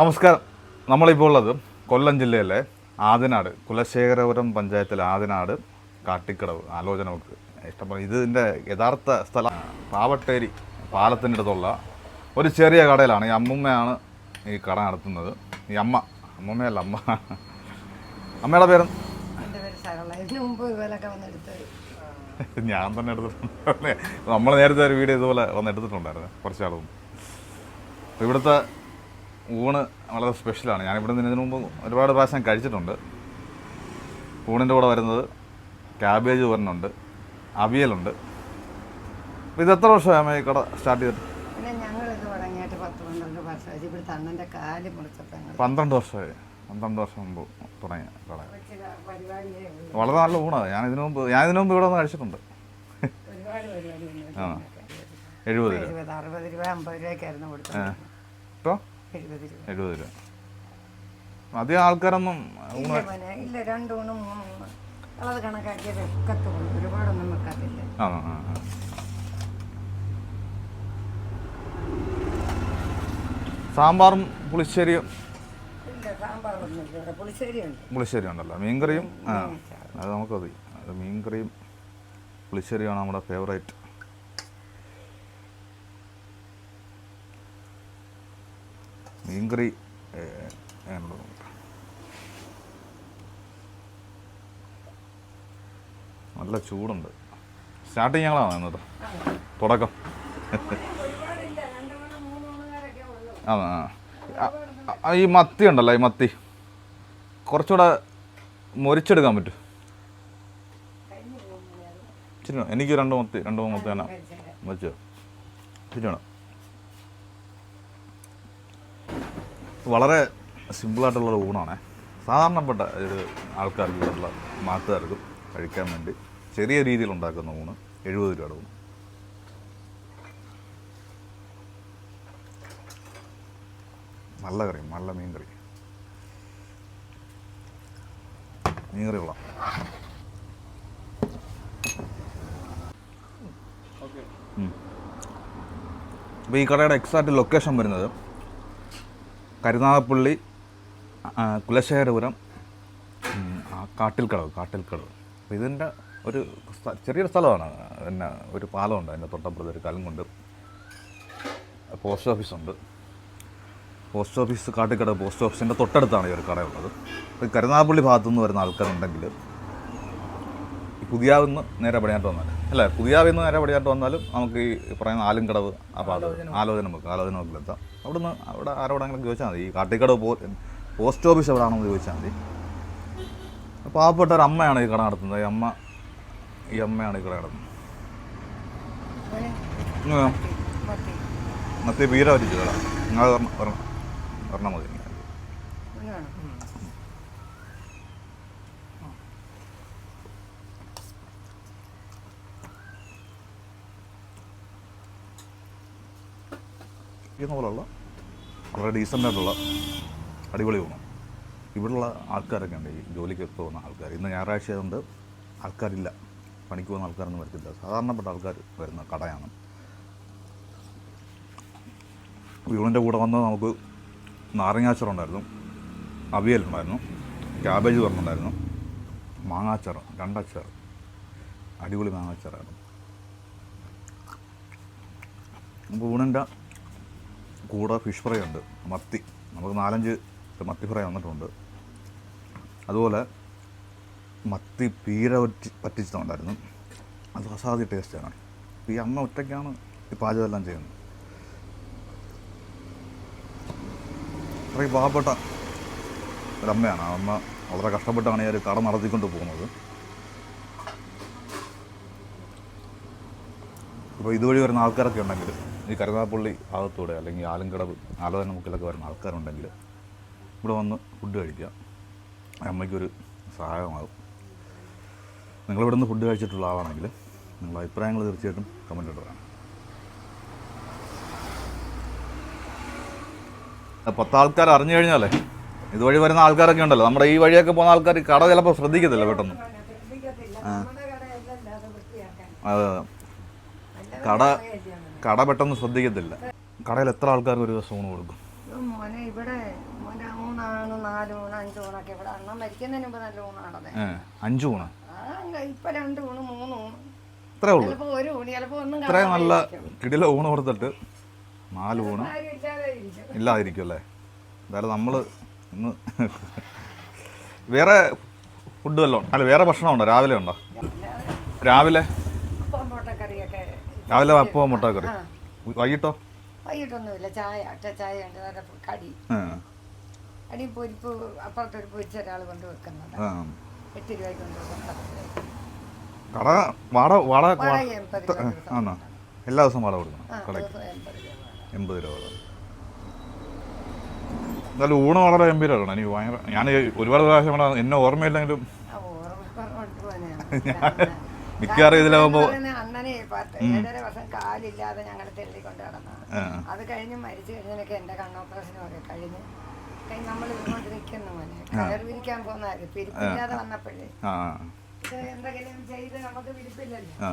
നമസ്കാരം. നമ്മളിപ്പോൾ ഉള്ളത് കൊല്ലം ജില്ലയിലെ ആദിനാട് കുലശേഖരപുരം പഞ്ചായത്തിലെ ആദിനാട് കാട്ടിക്കടവ് ആലോചന നമുക്ക് ഇഷ്ടപ്പെടും ഇതിന്റെ യഥാർത്ഥ സ്ഥലം. പാവട്ടേരി പാലത്തിന്റെ അടുത്തുള്ള ഒരു ചെറിയ കടയിലാണ് ഈ അമ്മുമ്മയാണ് ഈ കട നടത്തുന്നത്. ഈ അമ്മ അമ്മുമ്മയല്ല അമ്മ. അമ്മയുടെ പേര്? ഞാൻ തന്നെ എടുത്തിട്ടുണ്ട് നമ്മൾ നേരത്തെ ഒരു വീഡിയോ ഇതുപോലെ വന്ന് എടുത്തിട്ടുണ്ടായിരുന്നു കുറച്ചാളും ഇവിടുത്തെ ഊണ് വളരെ സ്പെഷ്യലാണ് ഞാനിവിടെ നിന്ന് ഇതിനു മുമ്പ് ഒരുപാട് പ്രാവശ്യം കഴിച്ചിട്ടുണ്ട്. ഊണിന്റെ കൂടെ വരുന്നത് ക്യാബേജ് വരുന്നുണ്ട് അവിയലുണ്ട്. ഇത് എത്ര വർഷമായി ഈ കട സ്റ്റാർട്ട് ചെയ്തിട്ട്? പന്ത്രണ്ട് വർഷമായി. പന്ത്രണ്ട് വർഷം മുമ്പ് തുടങ്ങിയ കട. വളരെ നല്ല ഊണാണ്. ഞാൻ ഇതിനു മുമ്പ് ഞാൻ ഇതിനു മുമ്പ് ഇവിടെ വന്ന് കഴിച്ചിട്ടുണ്ട്. ആ. എഴുപത് രൂപ. അറുപത് രൂപ അമ്പത് രൂപയ്ക്കായിരുന്നു കൊടുത്തത് ഇപ്പോൾ എഴുപത് രൂപ. എഴുപത് രൂപ. അധികം ആൾക്കാരൊന്നും ഇല്ല മോനെ ഇല്ല രണ്ട് ഊണ് മൂന്ന് ഊണ് ഉള്ളത് കണക്കാക്കിയത് വെക്കത്തുള്ളൂ ഒരുപാടൊന്നും വെക്കത്തില്ല. ആ ആ ആ. സാമ്പാറും പുളിശ്ശേരിയും ഇല്ല സാമ്പാറൊന്നും ഇല്ല ഇവിടെ. പുളിശ്ശേരി ഉണ്ട് പുളിശ്ശേരി ഉണ്ടല്ലോ. മീൻകറിയും ആ അത് നമുക്ക് മതി. അത് മീൻകറിയും പുളിശ്ശേരിയാണ് നമ്മുടെ ഫേവറേറ്റ് മീൻകറി നല്ല ചൂടുണ്ട്. സ്റ്റാർട്ട് ഞങ്ങളാണ് എന്നിട്ട് തുടക്കം. ആ. ഈ മത്തി ഉണ്ടല്ലോ ഈ മത്തി. കുറച്ചുകൂടെ മൊരിച്ചെടുക്കാൻ പറ്റും. ശരി എനിക്ക് രണ്ട് മത്തി രണ്ട് മൂന്ന് മത്തി തന്നെ വെച്ചോ ഇച്ചിരി വളരെ സിമ്പിളായിട്ടുള്ളൊരു ഊണാണ്. സാധാരണപ്പെട്ട ഒരു ആൾക്കാർക്ക് ഇവിടെയുള്ള നാട്ടുകാർക്കും കഴിക്കാൻ വേണ്ടി ചെറിയ രീതിയിൽ ഉണ്ടാക്കുന്ന ഊണ് എഴുപത് രൂപയുടെ ഊണ്. നല്ല കറി നല്ല മീൻ കറി മീൻ കറി കൊള്ളാം അപ്പോൾ ഈ കടയുടെ എക്സാക്റ്റ് ലൊക്കേഷൻ വരുന്നത് കരുനാഗപ്പള്ളി കുലശേഖരപുരം കാട്ടിൽക്കടവ് കാട്ടിൽക്കടവ്. അപ്പോൾ ഇതിന്റെ ഒരു ചെറിയൊരു സ്ഥലമാണ്. പിന്നെ ഒരു പാലമുണ്ട് അതിന്റെ തൊട്ടപ്പുറത്ത് ഒരു കലുങ്കുണ്ട് പോസ്റ്റ് ഓഫീസുണ്ട് പോസ്റ്റ് ഓഫീസ് കാട്ടിക്കട പോസ്റ്റ് ഓഫീസിന്റെ തൊട്ടടുത്താണ് ഈ ഒരു കടയുള്ളത്. അപ്പോൾ കരുനാഗപ്പള്ളി ഭാഗത്തു നിന്ന് വരുന്ന ആൾക്കാരുണ്ടെങ്കിൽ പുതിയാവിന്ന് നേരെ പടിയാട്ട് വന്നാൽ അല്ല? പുതിയാവിൽ നിന്ന് നേരെ പടിയാട്ട് വന്നാലും നമുക്ക് ഈ പറയുന്ന ആലുംകടവ് ആ ഭാഗത്ത് ആലോചന നമുക്ക് ആലോചന നമുക്കിലെത്താം അവിടുന്ന് അവിടെ ആരോടെങ്കിലും ചോദിച്ചാൽ മതി. ഈ കാട്ടിക്കട പോ പോസ്റ്റ് ഓഫീസ് എവിടെയാണെന്ന് ചോദിച്ചാൽ മതി. പാവപ്പെട്ട ഒരു അമ്മയാണ് ഈ കട നടത്തുന്നത്. ഈ അമ്മ ഈ അമ്മയാണ് ഈ കട നടത്തുന്നത്. മത്തി മറ്റേ വീര വരിച്ചു കട നിങ്ങൾ വരണം ഒരെണ്ണം മതി മോന് വേണം ചെയ്യുന്ന പോലുള്ള വളരെ ഡീസന്റ് ആയിട്ടുള്ള അടിപൊളി ഊണ്. ഇവിടെയുള്ള ആൾക്കാരൊക്കെ ഉണ്ട് ഈ ജോലിക്കൊക്കെ പോകുന്ന ആൾക്കാർ ഇന്ന് ഞായറാഴ്ച ആയതുകൊണ്ട് ആൾക്കാരില്ല. പണിക്ക് പോകുന്ന ആൾക്കാരൊന്നും വരത്തില്ല. സാധാരണപ്പെട്ട ആൾക്കാർ വരുന്ന കടയാണ്. യൂണിന്റെ കൂടെ വന്ന് നമുക്ക് നാരങ്ങാച്ചാറുണ്ടായിരുന്നു. അവിയലുണ്ടായിരുന്നു. ക്യാബേജ് പറഞ്ഞുണ്ടായിരുന്നു മാങ്ങാച്ചാർ രണ്ടച്ചാർ അടിപൊളി മാങ്ങാച്ചാറായിരുന്നു. നമുക്ക് ഊണിന്റെ കൂടെ ഫിഷ് ഫ്രൈ ഉണ്ട് മത്തി. നമുക്ക് നാലഞ്ച് മത്തി ഫ്രൈ വന്നിട്ടുണ്ട്. അതുപോലെ മത്തി പീര പറ്റി പറ്റിച്ചിട്ടുണ്ടായിരുന്നു അത് അസാധ്യ ടേസ്റ്റാണ് ഈ അമ്മ ഒറ്റയ്ക്കാണ് ഈ പാചകമെല്ലാം ചെയ്യുന്നത്. അത്രയും പാവപ്പെട്ട ഒരമ്മയാണ്. ആ അമ്മ വളരെ കഷ്ടപ്പെട്ടാണ് ഈ ഒരു കട നടത്തിക്കൊണ്ട് പോകുന്നത്. അപ്പോൾ ഇതുവഴി വരുന്ന ആൾക്കാരൊക്കെ ഉണ്ടെങ്കിൽ ഈ കരുനാഗപ്പള്ളി ഭാഗത്തൂടെ അല്ലെങ്കിൽ ആലങ്കടവ് ആലോചന മുക്കിലൊക്കെ വരുന്ന ആൾക്കാരുണ്ടെങ്കിൽ ഇവിടെ വന്ന് ഫുഡ് കഴിക്കുക. അമ്മയ്ക്കൊരു സഹായമാകും. നിങ്ങളിവിടെ നിന്ന് ഫുഡ് കഴിച്ചിട്ടുള്ള ആളാണെങ്കിൽ നിങ്ങളുടെ അഭിപ്രായങ്ങൾ തീർച്ചയായിട്ടും കമന്റ് ഇടുക പത്ത് ആൾക്കാർ അറിഞ്ഞു കഴിഞ്ഞാലേ ഇതുവഴി വരുന്ന ആൾക്കാരൊക്കെ ഉണ്ടല്ലോ. നമ്മുടെ ഈ വഴിയൊക്കെ പോകുന്ന ആൾക്കാർ ഈ കട ചിലപ്പോൾ ശ്രദ്ധിക്കത്തില്ല പെട്ടെന്ന്. അതെ. കട കട പെട്ടെന്ന് ശ്രദ്ധിക്കത്തില്ല. കടയിൽ എത്ര ആൾക്കാർക്ക് ഒരു ദിവസം ഊണ് കൊടുക്കും? മോനെ ഇവിടെ ഒരു മൂന്നാണ് നാല് മൂന്ന് അഞ്ച് ഊണൊക്കെ ഇവിടെ. അണ്ണൻ മരിക്കുന്നതിന് മുമ്പ് നല്ല അഞ്ച് ഊണ്? ഇപ്പൊ രണ്ട് ഊണ് മൂന്ന് ഊണ്. ഇത്രേ ഉള്ളൂ. ചിലപ്പോ ഒരു ഊണ് ചിലപ്പോ ഒന്നും നല്ല കിടില ഊണ് കൊടുത്തിട്ട് നാല് ഊണ് ഇല്ലാതിരിക്കും അല്ലേ? എന്തായാലും നമ്മൾ ഇന്ന് വേറെ ഫുഡ് വല്ലതും അല്ല വേറെ ഭക്ഷണം ഉണ്ടോ? രാവിലെ ഉണ്ടോ? രാവിലെ? രാവിലെ അപ്പവും മുട്ടക്കറി. കറി വൈകിട്ടോ? വൈകിട്ടൊന്നുമില്ല. ചായ ചായ ഉണ്ട്. നല്ല കടി. അടി പൊരിപ്പ് അപ്പുറത്തൊരു പൊരിച്ച ഒരാൾ കൊണ്ട് വെക്കുന്നുണ്ട്. എട്ട് രൂപയ്ക്ക് കൊണ്ട് കട വാട വാട ആണോ എല്ലാ ദിവസവും വാട കൊടുക്കണം. കടയ്ക്ക്. എൺപത് രൂപ വാടക എന്നാലും ഊണ് വളരെ ഗംഭീരമാണ് എനിക്ക് ഭയങ്കര ഞാൻ ഒരുപാട് പ്രാവശ്യം എന്നെ ഓർമ്മയില്ലെങ്കിലും മിക്കവാറും ഇതിലാവുമ്പോ അണ്ണനെ പത്ത് ഏഴര വർഷം കാലില്ലാതെ ഞങ്ങൾ നടന്നതാണ്. ആ. അത് കഴിഞ്ഞ് മരിച്ചു കഴിഞ്ഞതിനൊക്കെ എന്റെ കണ്ണോപ്പറേഷനും ഒക്കെ കഴിഞ്ഞ് കഴിഞ്ഞ് നമ്മൾ ഇതുകൊണ്ട് നിൽക്കുന്ന മോനെ. കയർ വിരിക്കാൻ പോകുന്നതായിരുന്നു പിരിപ്പില്ലാതെ വന്നപ്പോഴേ. ഇത് എന്തെങ്കിലും ചെയ്ത് നമുക്ക് വിരിപ്പില്ലല്ലോ